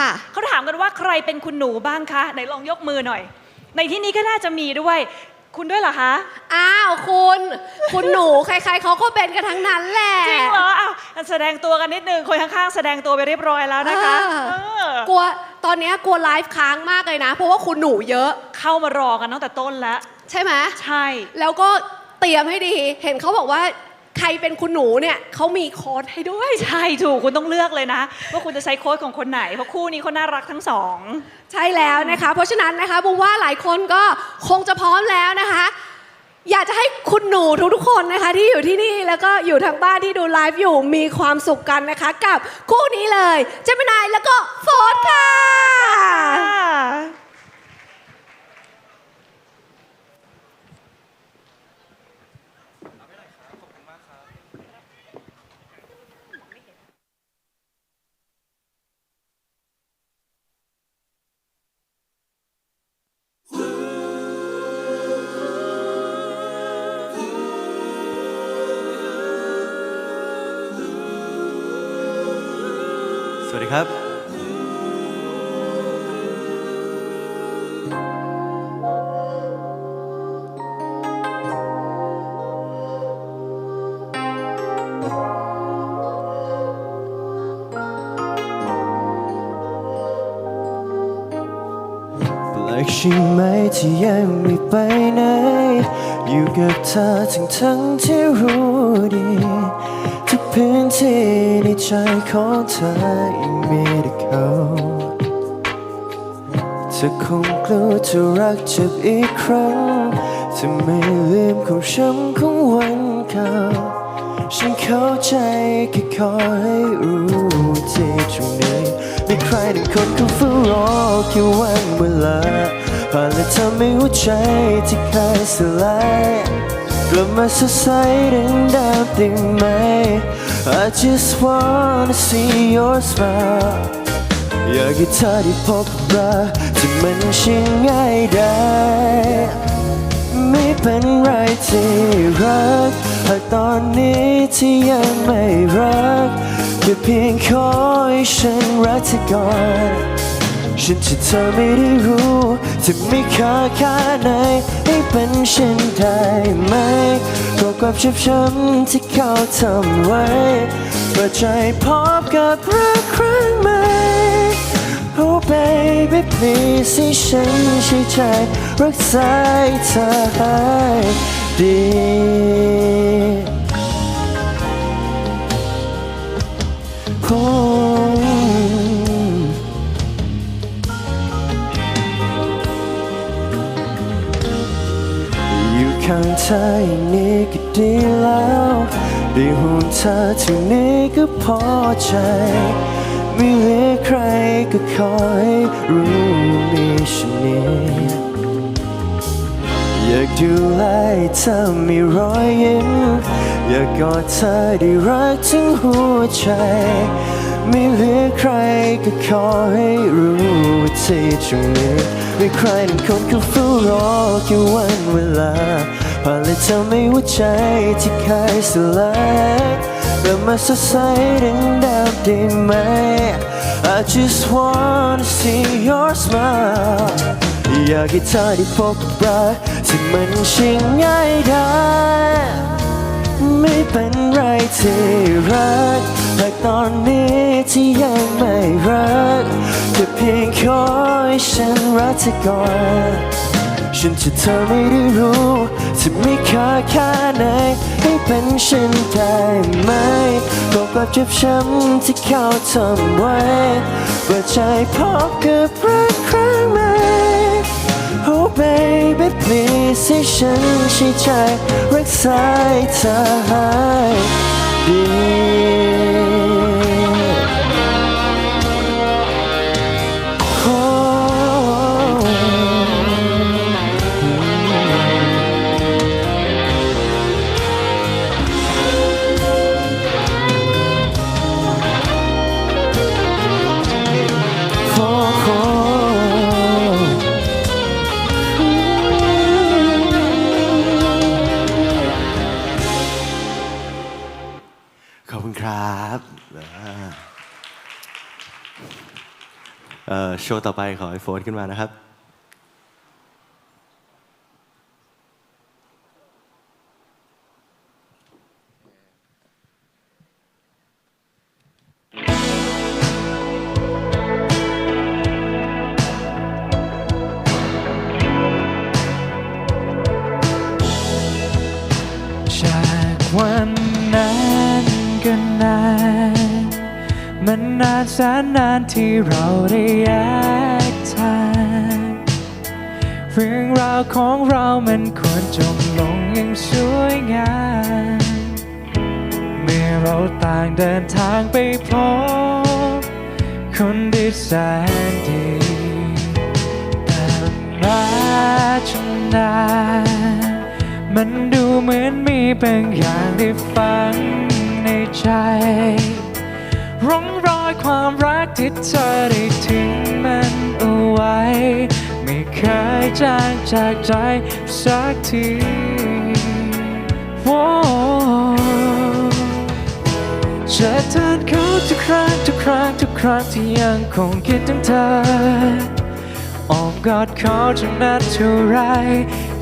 ค่ะเขาถามกันว่าใครเป็นคุณหนูบ้างคะไหนลองยกมือหน่อย ในที่นี้ก็น่าจะมีด้วย คุณด้วยเหรอคะอ้าวคุณ คุณหนูใคร ๆเขาก็เป็นกันทั้งนั้นแหละ จริงเหรออ้าวแสดงตัวกันนิดนึงคนข้างๆแสดงตัวไปเรียบร้อยแล้วนะคะอ่า เออกลัวตอนเนี้ยกลัวไลฟ์ค้างมากเลยนะ เพราะว่าคุณหนูเยอะ เข้ามารอกันตั้งแต่ต้นแล้ว ใช่ไหมใช่ แล้วก็เตรียมให้ดี เห็นเขาบอกว่า ใครเป็นคุณหนูเนี่ยเขามีโค้ดให้ด้วย ใช่ถูกคุณต้องเลือกเลยนะ ว่าคุณจะใช้โค้ดของคนไหน เพราะคู่นี้เขาน่ารักทั้งสองใช่แล้วนะคะ เพราะฉะนั้นนะคะบุมว่าหลายคนก็คงจะพร้อมแล้วนะคะ อยากจะให้คุณหนูทุกๆคนนะคะ ที่อยู่ที่นี่แล้วก็อยู่ทางบ้านที่ดูไลฟ์อยู่มีความสุขกันนะคะ กับคู่นี้เลยเจมินายแล้วก็โฟร์ธค่ะ สวัสดีครับแปลกใช่ไหมที่ยังไม่ไปไหน อยู่กับเธอทั้งทั้งที่รู้ดี พื้นที่ในใจของเธอยังมีแต่เขาเธอคงกลัวจะรักเจ็บอีกครั้งจะไม่ลืมความช้ำของวันเก่าฉันเข้าใจแค่ขอให้รู้ที่ตรงนี้มีใครหนึ่งคนเขาเฝ้ารอแค่วันเวลาผ่านและทำให้หัวใจที่เคยสลายกลับมาสดใสดังดาวได้ไหม I just wanna see your smile อยากให้เธอได้พบรักที่มันช่างง่ายได้ ไม่เป็นไรที่รักหากตอนนี้ที่ยังไม่รักแค่เพียงขอให้ฉันรักเธอก่อน ฉันจะเธอไม่ได้รู้จะไมีค่าแค่ไหนให้เป็นฉันได้ไหมก็ความเจ็บช้ำที่เขาทำไว้เปิดใจพบกับรักครั้งใหม่ Oh baby please ให้ฉันใช้ใจรักษาให้เธอให้ดี เธออย่างนี้ก็ดีแล้วได้ห่วงเธอเท่นี้ก็พอใจไม่เหลือใครก็ขอให้รู้มีฉันนี้อยากดูแลเธอมีรอยยิ้มอยากกอดเธอได้รักถึงหัวใจไม่เหลือใครก็ขอให้รู้ว่าที่ตรงนี้มีใครหนึ่งคนเขาเฝ้ารอแค่วันเวลา ผ่านและทำให้หัวใจที่เคยสลายเริ่มมาสดใสดังดาวได้ไหม I just wanna see your smile อยากให้เธอได้พบรักที่มันช่างง่ายได้ไม่เป็นไรที่รักแต่ตอนนี้ที่ยังไม่รักแค่เพียงขอให้ฉันรักเธอก่อน ฉันจะเธอไม่ได้รู้จะไมีค่าแค่ไหนให้เป็นฉันได้ไหมก็ความเจ็บช้ำที่เขาทำไว้เปิดใจพบกับรักครั้งใหม่ Oh baby please ให้ฉันใช้ใจรักษาให้เธอให้ดี โชว์ต่อไปขอให้โฟนขึ้นมานะครับจากวันนั้น มันนานแสนนานที่เราได้แยกทางเรื่องราวของเรามันควรจบลงอย่างสวยงามเมื่อเราต่างเดินทางไปพบคนที่แสนดีแต่มาจนนานมันดูเหมือนมีบางอย่างที่ฝังในใจร่อง ความรักที่เธอได้ทิ้งมันเอาไว้ ไม่เคยจางจากใจสักทีโว้จะทานเขาทุกครั้งทุกครั้งทุกครั้งที่ยังคงคิดถึงเธออ้อมกอดเขาจนนานเท่าไร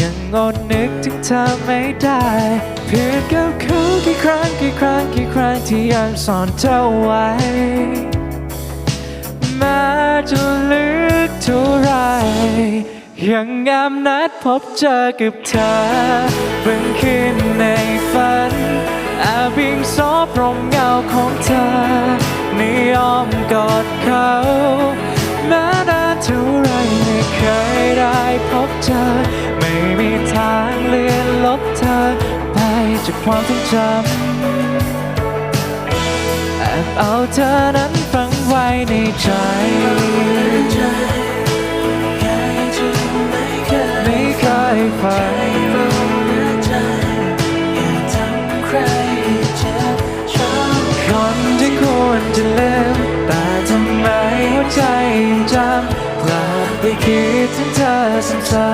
ยังอดนึกถึงเธอไม่ได้ เพียงกับเขากี่ครั้งกี่ครั้งกี่ครั้งที่ยังซ่อนเธอไว้ แม้จะลึกเท่าไร ยังงามนัดพบเจอกับเธอเพิ่งคืนในฝันแอบวิ่งซอบรมเงาของเธอในอ้อมกอดเขาแม้นานเท่าไร เคยได้พบเธอ ไม่มีทางเลือนลบเธอ ไปจากความทรงจำแอบเอาเธอนั้นฝังไว้ในใจไม่เคยฝัน คิดถึงเธอซ้ำ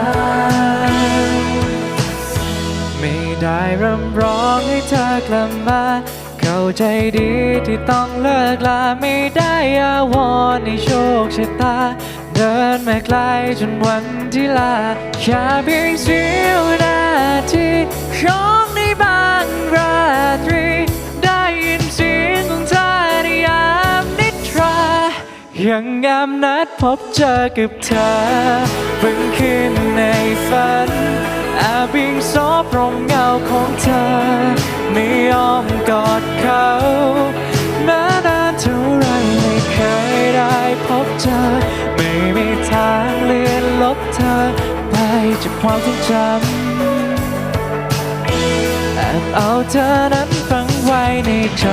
ๆไม่ได้รำร้องให้เธอกลับมา เข้าใจดีที่ต้องเลิกลา ไม่ได้อาวรในโชคชะตา เดินมาไกลจนวันที่ลาแค่เพียงเสี้ยวนาทีของในบางราตรี ยังงามนัดพบเจอกับเธอเพิ่งคืนในฝันแอบวิ่งซอบรมเงาของเธอ ไม่ยอมกอดเขาแม้นานเท่าไรไม่เคยได้พบเจอ ไม่มีทางเลือนลบเธอ ไปจากความทรงจำแอบเอาเธอนั้นฝังไว้ในใจ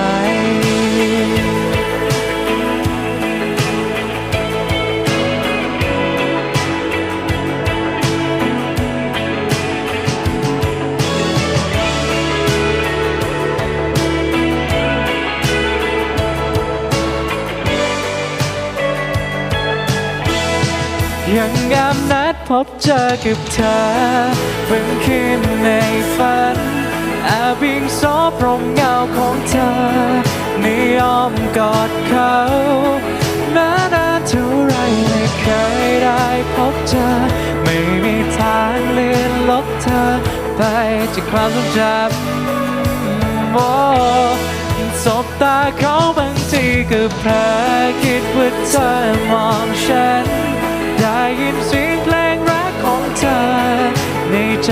ยังงามนัดพบเจอกับเธอเพิ่งคืนในฝันแอบวิ่งซอบรมเงาของเธอในอ้อมกอดเขาแม้นานเท่าไรไม่เคยได้พบเจอ ไม่มีทางเลือนลบเธอ ไปจากความทรงจำโอ้สบตาเขาบางทีก็เพ้อคิดว่าเธอมองฉัน ยินเสียงเพลงรักของเธอ ในใจ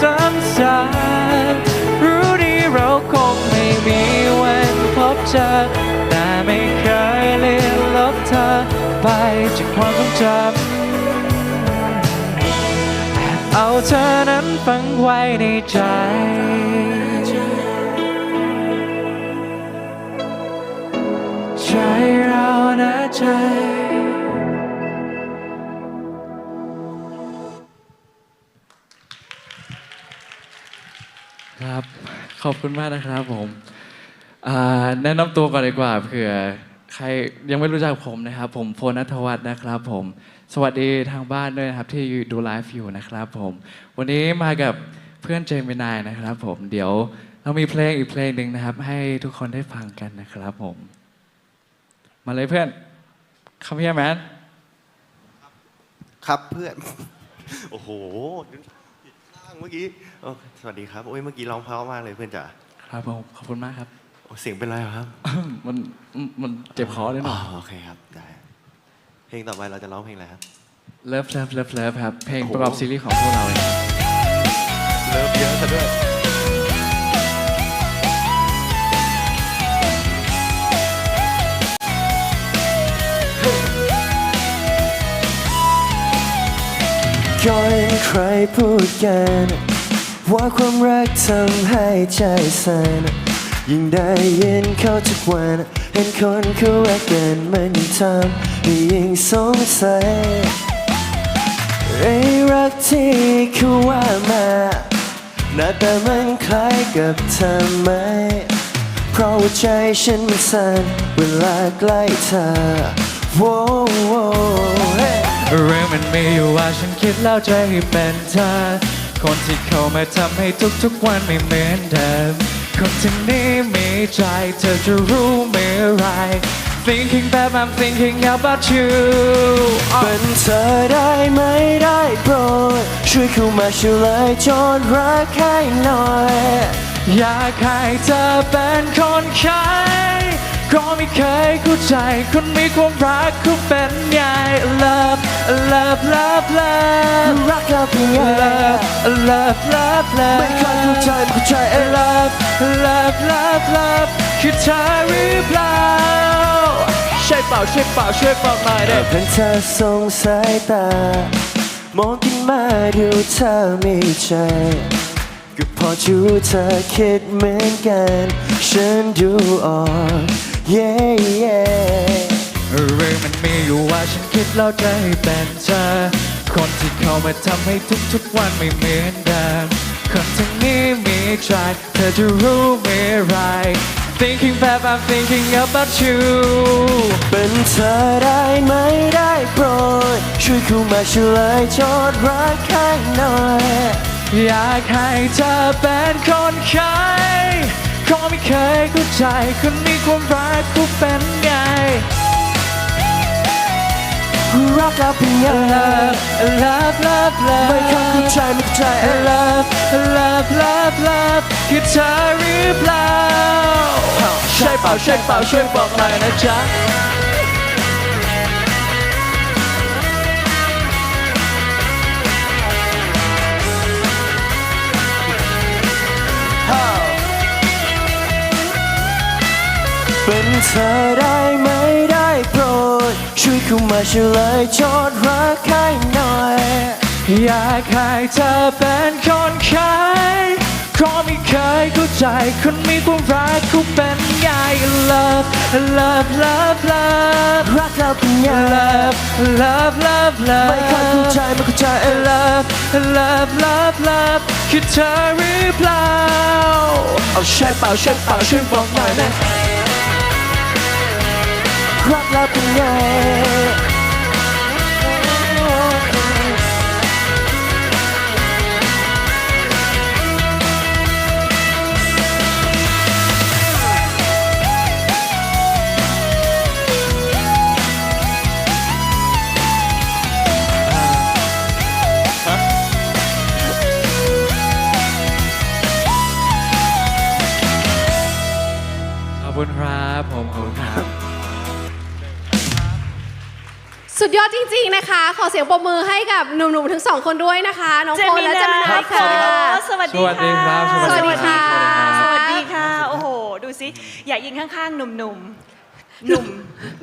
ซ้ำๆรู้ดีเราคงไม่มีวันพบเจอ แต่ไม่เคยเลือนลบเธอ ไปจากความทรงจำแอบเอาเธอนั้นฝังไว้ในใจใจเรานะใจ ครับ ขอบคุณมากนะครับผมแนะนำตัวก่อนดีกว่าเผื่อใครยังไม่รู้จักผมนะครับ ผมโฟนัทวัฒน์นะครับผม สวัสดีทางบ้านด้วยนะครับที่ดูไลฟ์อยู่นะครับผม วันนี้มากับเพื่อนเจมินายนะครับผมเดี๋ยวเรามีเพลงอีกเพลงหนึ่งนะครับ ให้ทุกคนได้ฟังกันนะครับผม มาเลยเพื่อน Come here man ครับเพื่อน โอ้โหางเมื่อกี้โอ้สวัสดีครับโอ้ยเมื่อกี้ร้องเพราะมากเลยเพื่อนจ๋าครับผมขอบคุณมากครับ โอ้เสียงเป็นไรเหรอครับมันมันเจ็บคอนิดหอ๋น่ออยโอเคครับได้เพลงต่อไปเราจะร้องเพลงอะไรครับ เลิฟเลิฟเลิฟเลิฟครับ เพลงประกอบซีรีส์ของพวกเราเอง เลิฟเยอะซะด้วย พูดกัน ว่าความรักทำให้ใจสั่นยิ่งได้ยินเขาทุกวัน เห็นคนเขารักกันมันยิ่งทำให้ยิ่งสงสัยไอ้รักที่เขาว่ามาหน้าตามันคล้ายกับเธอไหม เพราะว่าใจฉันมันสั่นเวลาใกล้เธอ โว้โว้ เฮ้เรื่องมันมีอยู่ว่าฉันคิดแล้วใจให้เป็นเธอ คนที่เข้ามาทำให้ทุกๆวันไม่เหมือนเดิม คนที่นี้มีใจเธอจะรู้เมื่อไหร Thinking that I'm thinking about you เป็นเธอได้ไหมได้โปรดช่วยเข้ามาช่วยเลยจนรักให้หน่อย อยากให้เธอเป็นคนใช้ก็ไม่เคยเข้าใจคนมีความรักเขาเป็นไง Love love love love รักเราเพียงไง love love love love ไม่ค่อยเข้าใจไม่เข้าใจเอ้ย love love love love คือเธอหรือเปล่าใช่เปล่าใช่เปล่าช่วยบอกหน่อยเด็เพียงเธอสงสายตามองขึ้นมาดูเธอมีใจก็พอจะรู้เธอคิดเหมือนกัน ฉันดูออก yeah yeah เรื่อง มีอยู่ว่าฉันคิดแล้วจะให้เป็นเธอ คนที่เข้ามาทำให้ทุกๆวันไม่เหมือนเดิมคนที่นี้มีใจเธอจะรู้เมื่อไร Thinking that I'm thinking about you เป็นเธอได้ไหมได้โปรดช่วยเข้ามาช่วยเลยจดรักให้หน่อย อยากให้เธอเป็นคนใช้ก็ไม่เคยเข้าใจคนมีความรักเขาเป็นไง รักเราเพียงไง Love love love love ไม่ค่อยเข้าใจไม่เข้าใจเอ้ย Love love love love คือเธอหรือเปล่าใช่เปล่าใช่เปล่าช่วยบอกหน่อยนะจ๊ะเป็นเธอได้ไหมได้โปรด ช่วยเข้ามาช่วยเลยจดรักให้หน่อย อยากให้เธอเป็นคนใช้ก็ไม่เคยเข้าใจคนมีความรักเขาเป็นไง Love love love love รักเราเพียงไง love love love love ไม่ค่อยเข้าใจไม่เข้าใจเอ้ย love love love love คือเธอหรือเปล่าเอาใช่เปล่าใช่เปล่าช่วยบอกหน่อยนะ รักแล้วเป็นไง ดยอดจริง ๆนะคะ ขอเสียงปรบมือให้กับหนุ่มๆทั้งสองคนด้วยนะคะ น้องเจโฟนมิและนาเจมินายค่ะ สวัสดีสวัสดีครัค่ะบสวัสดีค่ะ สวัสดีค่ะ โอ้โห ดูสิ อยากยิงข้างๆ หนุ่มๆหนุ่ม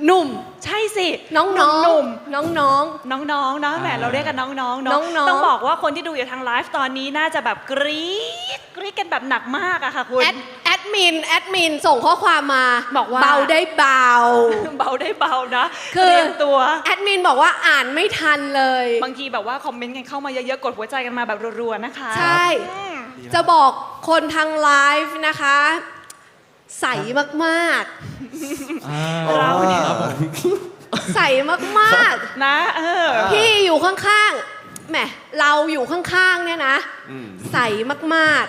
หนุ่ม ใช่สิ น้องๆหนุ่ม น้องน้องๆนะแหมเราเรียกกันน้องๆเนาะน้องๆต้องบอกว่าคนที่ดูอยู่ทางไลฟ์ตอนนี้น่าจะแบบกรี๊ดกรี๊ดกันแบบหนักมากอะค่ะคุๆณแอดแอด มินแอดมินส่งข้อความมาบอกว่า เบาได้เบา เบาได้เบานะคือเตรียมตัวแอดมินบอกว่าอ่านไม่ทันเลย บางทีแบบว่าคอมเมนต์กันเข้ามาเยอะๆกดหัวใจกันมาแบบรัวๆนะคะใช่ จะบอกคนทางไลฟ์นะคะ ใสมากเราเนี่ย ๆ ใสมากนะเออ ๆ พี่อยู่ข้าง แหมเราอยู่ข้างๆเนี่ยนะอืมใสมาก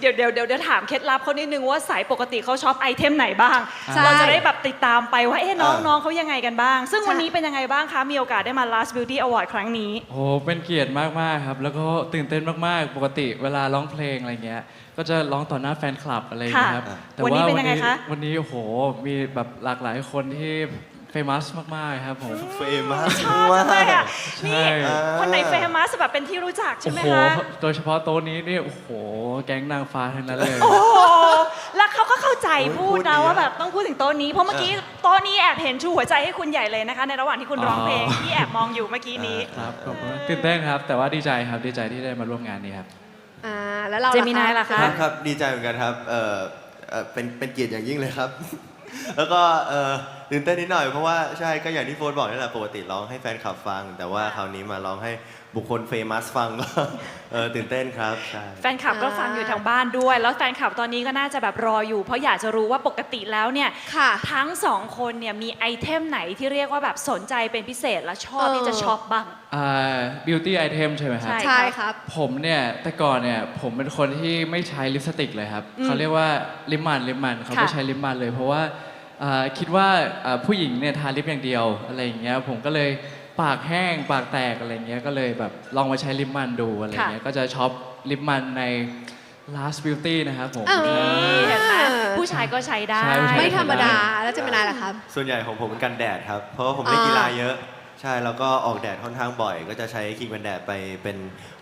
เดี๋ยวเดี๋ยวเดี๋ยวเดี๋ยวถามเคล็ดลับเขานิดนึงว่าสายปกติเขาชอบไอเทมไหนบ้าง ใช่เราจะได้แบบติดตามไปว่าเอ๊ะน้องเออ น้องเขายังไงกันบ้าง ซึ่งใช่ วันนี้เป็นยังไงบ้างคะ มีโอกาสได้มา Last Beauty Award ครั้งนี้ โอ้เป็นเกียรติมาก ๆ ครับ แล้วก็ตื่นเต้นมาก ๆ ปกติเวลาร้องเพลงอะไรเงี้ย ก็จะร้องต่อหน้าแฟนคลับอะไรอย่างเงี้ยครับค่ะแต่วันนี้ว่าเป็นวัยังไงคะ วันนี้โอ้โห มีแบบหลากหลายคนที่เฟ มัสมากๆครับผม เฟมัสชอบจังเลยอะนี่ใช่คนไหนเฟมัสแบบเป็นที่รู้จักใช่โอ้ไหมโหคะ โดยเฉพาะโต๊ะนี้นี่โอ้โห แก๊งนางฟ้าทั้งนั้นเลย โอ้โหแล้วเขาก็เข้าใจโอ้ยพูดพูดดีนะอะว่าแบบต้องพูดถึงโต๊ะนี้ เพราะเมื่อกี้โต๊ะนี้แอบเห็นชูหัวใจให้คุณใหญ่เลยนะคะ ในระหว่างที่คุณร้องเพลงอ๋อ ที่แอบมองอยู่เมื่อกี้นี้ ครับขอบคุณมากตื่นเต้นครับ แต่ว่าดีใจครับดีใจที่ได้มาร่วมงานนี้ครับๆอ่าแล้วเราเจมินายล่ะคะครับครับดีใจเหมือนกันครับเออเอ่อเป็นเป็นเกียรติอย่างยิ่งเลยครับ แล้วก็เออ ตื่นเต้นนิดหน่อยเพราะว่าใช่ก็อย่างที่โฟนบอกนี่แหละปกติร้องให้แฟนคลับฟัง แต่ว่าคราวนี้มาร้องให้บุคคลเฟมัสฟังก็เออตื่นเต้นครับใช่แฟนคลับก็ฟังอยู่ทางบ้านด้วย แล้วแฟนคลับตอนนี้ก็น่าจะแบบรออยู่ เพราะอยากจะรู้ว่าปกติแล้วเนี่ยค่ะทั้งสองคนเนี่ยมีไอเทมไหนที่เรียกว่าแบบสนใจเป็นพิเศษและชอบเออที่จะช็อปบ้างอ่า beauty item ใช่ไหมครับใช่ใช่ครับ ผมเนี่ย แต่ก่อนเนี่ย ผมเป็นคนที่ไม่ใช้ลิปสติกเลยครับ เขาเรียกว่าลิปมันลิปมันเขาไม่ค่ะใช้ลิปมันเลยเพราะว่า อ่าคิดว่าอ่าผู้หญิงเนี่ยทาลิปอย่างเดียวอะไรอย่างเงี้ยผมก็เลยปากแห้งปากแตกอะไรเงี้ยก็เลยแบบลองมาใช้ลิปมันดูอะไรเงี้ยก็จะช็อปลิปมันใน last beauty นะครับผมเออนี่เห็นไหมผู้ชายก็ใช้ได้ ใช่ผู้ชาย ไม่ธรรมดาแล้วเจมินายล่ะครับ ส่วนใหญ่ของผมเป็นกันแดดครับ เพราะว่าผมเล่นอ่ากีฬาเยอะ ใช่แล้วก็ออกแดดค่อนข้างบ่อย ก็จะใช้ครีมกันแดดไปเป็น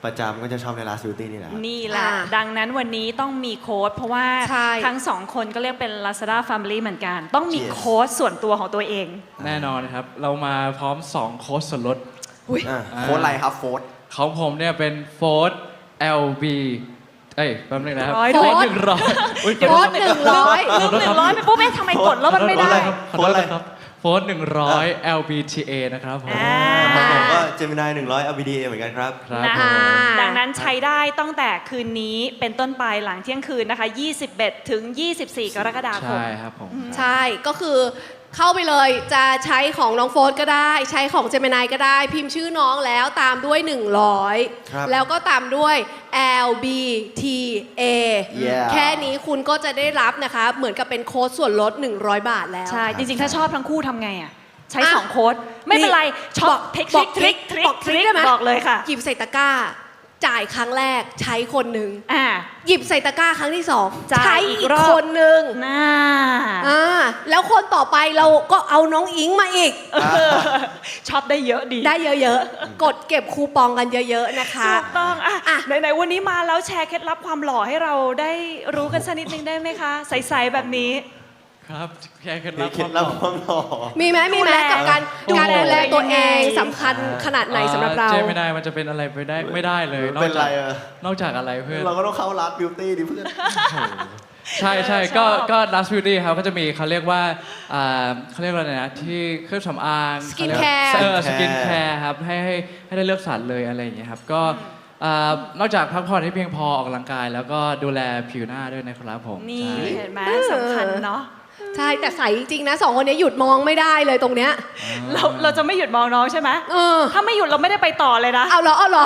ประจำก็จะชอบใน Last Beauty นี่แหละครับ นี่แหละ อ่าดังนั้นวันนี้ต้องมีโค้ดเพราะว่าใช่ ทั้งสองคนก็เรียกเป็น Lazada Family เหมือนกัน ต้องมี Yes โค้ดส่วนตัวของตัวเอง แน่นอนครับ เรามาพร้อม 2 โค้ดส่วนลด อะโค้ดอะไรครับโค้ดของผมเนี่ยเป็นโฟร์ LB เอ้ยแป๊บนึงนะครับร้อย โฟด้วยร์หนึ่งร้อยอุ๊ยโค้ดหนึ่งร้อย ลืมหนึ่งร้อยไปปุ๊บเอ๊ะทำไมกดแล้วมันไม่ได้ ขอโทษนะครับ โฟร์หนึ่งร้อย LBTA นะครับผม อ่าผมก็เจมินาย100 LBDA เหมือนกันครับ ครับนะผมดังนั้นใช้ได้ตั้งแต่คืนนี้เป็นต้นไปหลังเที่ยงคืนนะคะ 21 ถึง 24 กรกฎาคม ใช่ครับผม ใช่ ก็คือ เข้าไปเลยจะใช้ของน้องโฟร์ก็ได้ ใช้ของเจมินายก็ได้ พิมพ์ชื่อน้องแล้วตามด้วยครับ100 แล้วก็ตามด้วย L B T A Yeah แค่นี้คุณก็จะได้รับนะคะเหมือนกับเป็นโค้ดส่วนลด 100 บาทแล้ว ใช่ จริงๆ ถ้าชอบทั้งคู่ทำไงอะใช้อะสองโค้ดไม่เป็นไรนี่ช็อบอกปทริคบอกทริคททริริคคบอกทริคได้ไหมบอกเลยค่ะหยิบใส่ตะกร้า จ่ายครั้งแรกใช้คนหนึ่งอ่า หยิบใส่ตะกร้าครั้งที่สองจ่ายใช้อีอีกกรอบ คนหนึ่งน่า อ่าแล้วคนต่อไปเราก็เอาน้องอิงมาอีกช็อปได้เยอะดี ได้เยอะๆ กดเก็บคูปองกันเยอะๆนะคะ ถูกต้องอะอะ ไหนๆวันนี้มาแล้วแชร์เคล็ดลับความหล่อให้เราได้รู้กันสักนิดนึงได้ไหมคะ ใสๆแบบนี้ ครับแค่เคล็ดมีลับเคล็ดลับความหล่อมีไหมมีไหมดูแลกับการดูแลการดูแลตัวเองยังไงสำคัญขนาดไหนสำหรับเรา เจไม่ได้มันจะเป็นอะไรไปได้ไม่ได้เลยนอกเป็นไรจากอะนอกจากอะไรเพื่อน เราก็ต้องเข้า Last Beauty ดิเพื่อน ใช่ใช่ชอบก็ก็ last beauty ครับก็จะมีเขาเรียกว่าอ่าเขาเรียกว่าอะไรนะที่เครื่องสำอาง Skin เขาเรียก care เออ Skin สกิน care แคร์ครับให้ให้ให้ได้เลือกสรรเลยอะไรอย่างเงี้ยครับก็อ่านอกจากพักผ่อนให้เพียงพอออกกำลังกาย แล้วก็ดูแลผิวหน้าด้วยนะครับผมนี่ใช่ เห็นไหมสำคัญเนาะ ใช่แต่ใสจริงๆนะสองคนนี้หยุดมองไม่ได้เลยตรงเนี้ยเราเราจะไม่หยุดมองน้องใช่ไหมเออถ้าไม่หยุดเราไม่ได้ไปต่อเลยนะเอาเหรอเอาเหรอ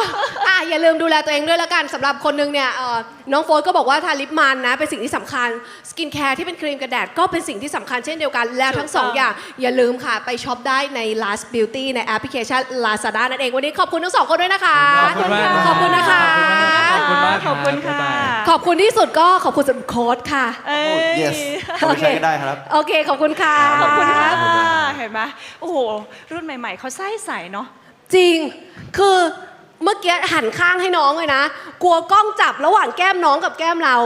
อะอย่าลืมดูแลตัวเองด้วยละกันสำหรับคนนึงเนี่ยเอ่อน้องโฟร์ก็บอกว่าทาลิปมันนะเป็นสิ่งที่สำคัญสกินแคร์ที่เป็นครีมกันแดดก็เป็นสิ่งที่สำคัญเช่นเดียวกัน แล้วทั้งสองถูกต้องอย่างอย่าลืมค่ะ ไปช็อปได้ใน Last Beauty ในแอปพลิเคชัน Lazada นั่นเองวันนี้ขอบคุณทั้งสองคนด้วยนะคะขอบคุณมาก ขอบคุณนะคะ ขอบคุณมากขอบคุณรัค่ะบ๊ายบายขอบคุณที่สุดก็ขอบคุณสำหรับโค้ดค่ะเอ้ ย yes เอาไปใช้ก็ได้ครับ โอเค ขอบคุณค่ะ ขอบคุณค่ะขอบคุณครับเห็นไหมโอ้โห รุ่นใหม่ ๆ เขาใส่ใสเนาะ จริง คือ เมื่อกี้หันข้างให้น้องเลยนะ กลัวกล้องจับระหว่างแก้มน้องกับแก้มเรา